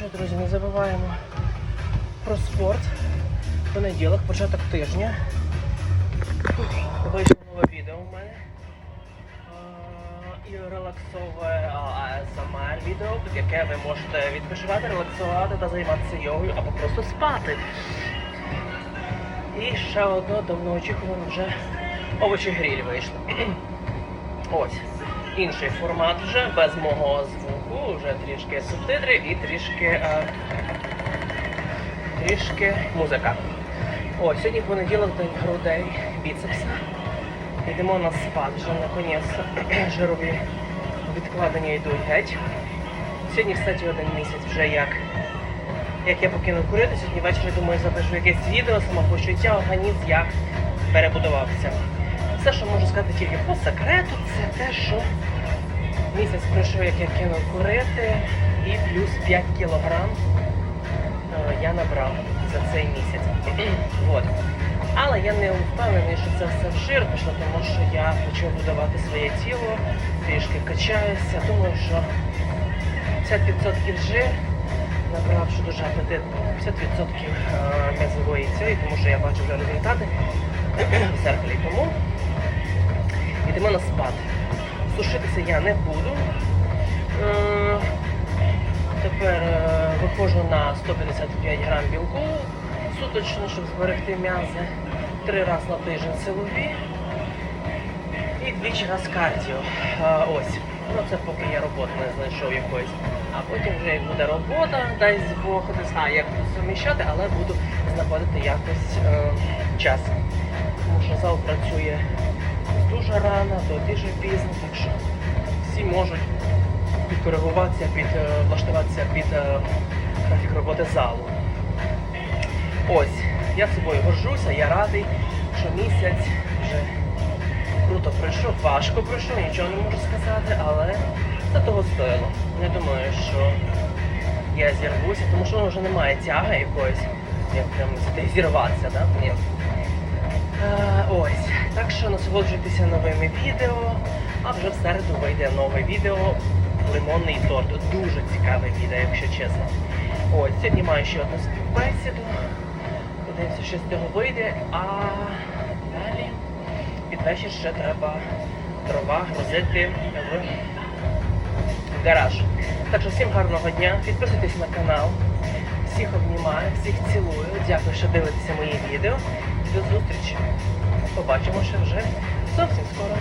що, друзі, не забуваємо про спорт. Понеділок, початок тижня. Вийшло нове відео у мене. І релаксове АСМР відео, яке ви можете відпочивати, релаксувати та займатися йогою або просто спати. І ще одно давно очікувано вже овочі гріль вийшло. Ось. Інший формат вже без мого звуку, вже трішки субтитри і трішки, е, трішки музика. Ось, сьогодні понеділок, день грудей, біцепса. Йдемо на спад вже наконець жирові відкладення йдуть геть. Сьогодні, кстати, один місяць вже як, як я покинув курити. Сьогодні ввечері думаю запишу якесь відео, самопочуття, організм як перебудувався. Все, що можу сказати тільки по секрету, це те, що місяць пройшов, як я кинув курити, і плюс 5 кілограм е, я набрав за цей місяць. От. Але я не впевнений, що це все в жир пішло, тому що я почав будувати своє тіло, трішки качаюся. Думаю, що 50% жир, набравши дуже апетитно, 50% е, м'язової цієї, тому що я бачу вже результати в зеркалі. Тому йдемо на спад. Сушитися я не буду. Е, Тепер е, виходжу на 155 грам білку суточно, щоб зберегти м'язи. Три рази на тиждень силові і двічі раз кардіо. Е, Ось. Ну це поки я роботу не знайшов якоїсь. А потім вже як буде робота, дай Бог не знаю, як тут суміщати, але буду знаходити якось е, час. Тому що зал працює дуже рано, до дуже пізно, так що всі можуть підкоригуватися, під, е, влаштуватися під е, графік роботи залу. Ось, я собою горжуся, я радий, що місяць вже круто пройшов, важко пройшов, нічого не можу сказати, але це того стоїло. Не думаю, що я зірвуся, тому що вже немає тяги якоїсь, як прям зірватися, да? Е, ось. Так що насолоджуйтеся новими відео, а вже в середу вийде нове відео Лимонний торт. Дуже цікаве відео, якщо чесно. Ось, сьогодні маю ще одну співбесіду. Подивимося, що з цього вийде, а далі під вечір ще треба дрова грузити в гараж. Так що всім гарного дня, підписуйтесь на канал. Всіх обнімаю, всіх цілую. Дякую, що дивитеся мої відео. До зустрічі. Побачимося вже зовсім скоро.